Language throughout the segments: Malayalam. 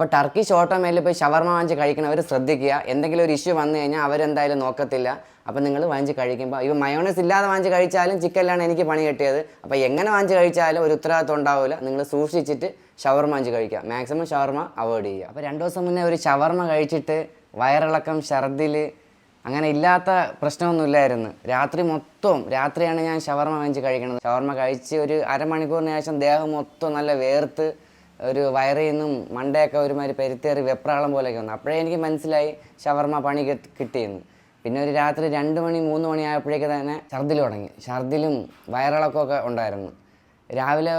ഇപ്പോൾ ടർക്കിഷ് ഓട്ടോമേലിൽ പോയി ഷവർമ വാങ്ങിച്ച് കഴിക്കണവർ ശ്രദ്ധിക്കുക. എന്തെങ്കിലും ഒരു ഇഷ്യൂ വന്നു കഴിഞ്ഞാൽ അവരെന്തായാലും നോക്കത്തില്ല. അപ്പോൾ നിങ്ങൾ വാങ്ങിച്ച് കഴിക്കുമ്പോൾ ഇവ മയോണൈസ് ഇല്ലാതെ വാങ്ങിച്ച് കഴിച്ചാലും ചിക്കനിലാണ് എനിക്ക് പണി കിട്ടിയത്. അപ്പോൾ എങ്ങനെ വാങ്ങിച്ച് കഴിച്ചാലും ഒരു ഉത്തരവാദിത്വം ഉണ്ടാവില്ല നിങ്ങൾ സൂക്ഷിച്ചിട്ട് ഷവർമ വാങ്ങിച്ച് കഴിക്കുക. മാക്സിമം ഷവർമ അവോയ്ഡ് ചെയ്യുക. അപ്പോൾ രണ്ട് ദിവസം മുന്നേ ഒരു ഷവർമ കഴിച്ചിട്ട് വയറിളക്കം ഛർദിൽ അങ്ങനെ ഇല്ലാത്ത പ്രശ്നമൊന്നുമില്ലായിരുന്നു രാത്രി മൊത്തം രാത്രിയാണ് ഞാൻ ഷവർമ വാങ്ങിച്ച് കഴിക്കുന്നത് ഷവർമ കഴിച്ച് ഒരു അരമണിക്കൂറിന് ശേഷം ദേഹം മൊത്തം നല്ല വേർത്ത് ഒരു വയറിൽ നിന്നും മണ്ടയൊക്കെ ഒരുമാതിരി പെരുത്തേറി വെപ്രാളം പോലെയൊക്കെ വന്നു. അപ്പോഴേ എനിക്ക് മനസ്സിലായി ഷവർമ പണി കിട്ടി- കിട്ടിയെന്ന്. പിന്നെ ഒരു രാത്രി രണ്ട് മണി മൂന്ന് മണി ആയപ്പോഴേക്ക് തന്നെ ഛർദിൽ തുടങ്ങി. ഛർദിലും വയറിളക്കമൊക്കെ ഉണ്ടായിരുന്നു. രാവിലെ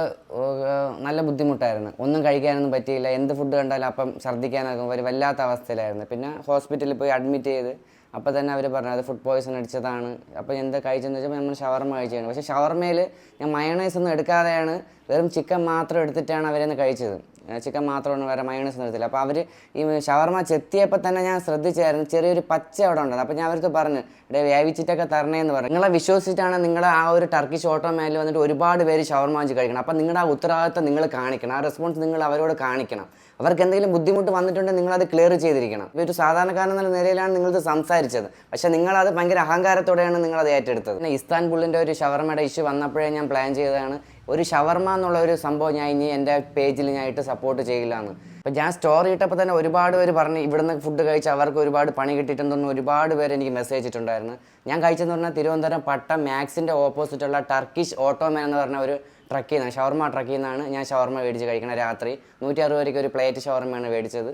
നല്ല ബുദ്ധിമുട്ടായിരുന്നു. ഒന്നും കഴിക്കാനൊന്നും പറ്റിയില്ല. എന്ത് ഫുഡ് കണ്ടാലും അപ്പം ഛർദ്ദിക്കാനൊക്കെ ഒരു വല്ലാത്ത അവസ്ഥയിലായിരുന്നു. പിന്നെ ഹോസ്പിറ്റലിൽ പോയി അഡ്മിറ്റ് ചെയ്ത് അപ്പോൾ തന്നെ അവർ പറഞ്ഞു അത് ഫുഡ് പോയ്സൺ അടിച്ചതാണ്. അപ്പോൾ എന്താ കഴിച്ചെന്ന് വെച്ചപ്പോൾ നമ്മൾ ഷവർമ കഴിച്ചാണ് പക്ഷേ ഷവർമയിൽ ഞാൻ മയണൈസ് ഒന്നും എടുക്കാതെയാണ് വെറും ചിക്കൻ മാത്രം എടുത്തിട്ടാണ് അവരെന്ന് കഴിച്ചത്. ചിക്കൻ മാത്രമാണ് വേറെ മയണൈസ് ഒന്നും എടുത്തില്ല. അപ്പോൾ അവർ ഈ ഷവർമ ചെത്തിയപ്പോൾ തന്നെ ഞാൻ ശ്രദ്ധിച്ചായിരുന്നു ചെറിയൊരു പച്ച അവിടെ ഉണ്ടായിരുന്നു. അപ്പോൾ ഞാൻ അവർക്ക് പറഞ്ഞു ഇവിടെ വേവിച്ചിട്ടൊക്കെ തരണേന്ന് പറഞ്ഞു. നിങ്ങളെ വിശ്വസിച്ചിട്ടാണ് നിങ്ങളുടെ ആ ഒരു ടർക്കിഷ് ഓട്ടോ മേലിൽ വന്നിട്ട് ഒരുപാട് പേര് ഷവർമ വാങ്ങിച്ച് കഴിക്കണം. അപ്പോൾ നിങ്ങളുടെ ആ ഉത്തരവാദിത്വം നിങ്ങൾ കാണിക്കണം. ആ റെസ്പോൺസ് നിങ്ങൾ അവരോട് കാണിക്കണം. അവർക്ക് എന്തെങ്കിലും ബുദ്ധിമുട്ട് വന്നിട്ടുണ്ടെങ്കിൽ നിങ്ങളത് ക്ലിയർ ചെയ്തിരിക്കണം. ഇപ്പോൾ ഒരു സാധാരണക്കാരൻ എന്നുള്ള നിലയിലാണ് നിങ്ങളിത് സംസാരിച്ചത്. പക്ഷേ നിങ്ങളത് ഭയങ്കര അഹങ്കാരത്തോടെയാണ് നിങ്ങളത് ഏറ്റെടുത്തത്. പിന്നെ ഇസ്താൻബുളിന്റെ ഒരു ഷവർമയുടെ ഇഷ്യൂ വന്നപ്പോഴേ ഞാൻ പ്ലാൻ ചെയ്തതാണ് ഒരു ഷവർമ എന്നുള്ള ഒരു സംഭവം ഞാൻ ഇനി എന്റെ പേജിൽ ഞാൻ ഇട്ട് സപ്പോർട്ട് ചെയ്യില്ലാന്ന്. അപ്പം അപ്പോൾ ഞാൻ സ്റ്റോറി ഇട്ടപ്പോൾ തന്നെ ഒരുപാട് പേര് പറഞ്ഞ് ഇവിടുന്ന് ഫുഡ് കഴിച്ച് അവർക്ക് ഒരുപാട് പണി കിട്ടിയിട്ടുണ്ടെന്ന് ഒരുപാട് പേര് എനിക്ക് മെസ്സേജ് ഇട്ടിട്ടുണ്ടായിരുന്നു. ഞാൻ കഴിച്ചെന്ന് പറഞ്ഞാൽ തിരുവനന്തപുരം പട്ടം മാക്സിന്റെ ഓപ്പോസിറ്റുള്ള ടർക്കിഷ് ഓട്ടോമാൻ എന്ന് പറഞ്ഞ ഒരു ട്രക്കിൽ നിന്നാണ് ഷവർമ ട്രക്കിൽ നിന്നാണ് ഞാൻ ഷവർമ മേടിച്ച് കഴിക്കണത് രാത്രി. നൂറ്റി അറുപത് രൂപയ്ക്ക് ഒരു പ്ലേറ്റ് ഷവർമയാണ് മേടിച്ചത്.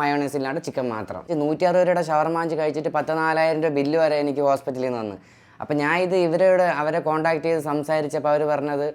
മയോണൈസ് ഇല്ലാണ്ട് ചിക്കൻ മാത്രം. നൂറ്റി അറുപത് രൂപയുടെ ഷവർമാഞ്ച് കഴിച്ചിട്ട് പത്ത് നാലായിരം രൂപ ബില്ല് വരെ എനിക്ക് ഹോസ്പിറ്റലിൽ നിന്ന് വന്ന് അപ്പം ഞാൻ ഇത് ഇവരോട് അവരെ കോൺടാക്ട് ചെയ്ത് സംസാരിച്ചപ്പോൾ അവർ പറഞ്ഞത്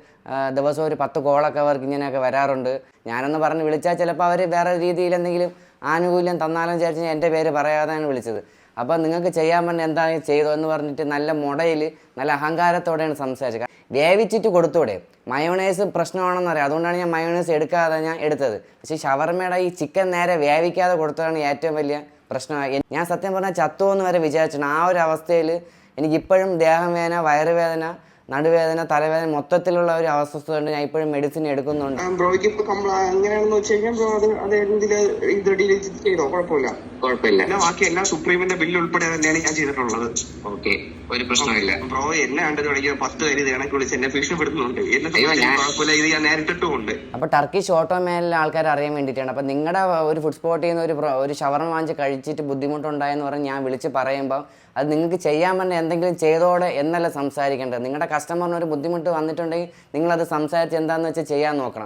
ദിവസം ഒരു പത്ത് കോളൊക്കെ അവർക്ക് ഇങ്ങനെയൊക്കെ വരാറുണ്ട്. ഞാനൊന്ന് പറഞ്ഞ് വിളിച്ചാൽ ചിലപ്പോൾ അവർ വേറെ രീതിയിൽ എന്തെങ്കിലും ആനുകൂല്യം തന്നാലും വിചാരിച്ച് എന്റെ പേര് പറയാതെയാണ് വിളിച്ചത്. അപ്പോൾ നിങ്ങൾക്ക് ചെയ്യാൻ പറഞ്ഞാൽ എന്താണ് ചെയ്തോ എന്ന് പറഞ്ഞിട്ട് നല്ല മുടയിൽ നല്ല അഹങ്കാരത്തോടെയാണ് സംസാരിച്ചത്. വേവിച്ചിട്ട് കൊടുത്തൂടെ? മയോണൈസ് പ്രശ്നമാണെന്നറിയാം അതുകൊണ്ടാണ് ഞാൻ മയോണൈസ് എടുക്കാതെ ഞാൻ എടുത്തത്. പക്ഷേ ഷവർമയുടെ ഈ ചിക്കൻ നേരെ വേവിക്കാതെ കൊടുത്തതാണ് ഏറ്റവും വലിയ പ്രശ്നമായി. ഞാൻ സത്യം പറഞ്ഞാൽ ചത്തു എന്ന് വരെ വിചാരിച്ചിട്ടുണ്ട്. ആ ഒരു അവസ്ഥയിൽ എനിക്കിപ്പോഴും ദേഹം വേദന വയറുവേദന നടുവേദന തലവേദന മൊത്തത്തിലുള്ള ഒരു അവസ്ഥ കൊണ്ട് ഞാൻ ഇപ്പോഴും മെഡിസിൻ എടുക്കുന്നുണ്ട്. ബ്രോയ്ക്ക് ഇപ്പൊ ഓട്ടോ എങ്ങനെയാണെന്ന് വെച്ച് കഴിഞ്ഞാൽ ബ്രോ അത് അത് എന്തിൽ ഇത് ചെയ്തോ? കുഴപ്പമില്ല. കുഴപ്പമില്ല. പിന്നെ ബാക്കി എല്ലാ സുപ്രീമിന്റെ ബില്ല് ഉൾപ്പെടെ തന്നെയാണ് ഞാൻ ചെയ്തിട്ടുള്ളത്. ഓക്കെ. ഒരു പ്രശ്നമില്ല ബ്രോ എന്നെ കണ്ടത് വിളിക്കുക പത്ത് പേര് ഇത് കണക്ക് വിളിച്ച് എന്നെ ഭീഷണിപ്പെടുത്തുന്നുണ്ട്. ഞാൻ- കുഴപ്പമില്ല. ഇത് ഞാൻ നേരിട്ടിട്ടുമുണ്ട്. അപ്പോൾ ടർക്കിഷ് ഓട്ടോമേലിലെ ആൾക്കാർ അറിയാൻ വേണ്ടിട്ടാണ് അപ്പൊ നിങ്ങളുടെ ഒരു ഫുഡ് സ്പോട്ടിൽ നിന്ന് ഒരു ഒരു ഷവർമ വാങ്ങിച്ച് കഴിച്ചിട്ട് ബുദ്ധിമുട്ടുണ്ടായെന്ന് പറഞ്ഞ് ഞാൻ വിളിച്ച് പറയുമ്പോൾ അത് നിങ്ങൾക്ക് ചെയ്യാൻ പറഞ്ഞ എന്തെങ്കിലും ചെയ്തോടെ എന്നല്ല സംസാരിക്കേണ്ടത്. നിങ്ങളുടെ കസ്റ്റമറിന് ഒരു ബുദ്ധിമുട്ട് വന്നിട്ടുണ്ടെങ്കിൽ നിങ്ങളത് സംസാരിച്ച് എന്താണെന്ന് വെച്ചാൽ ചെയ്യാൻ നോക്കണം.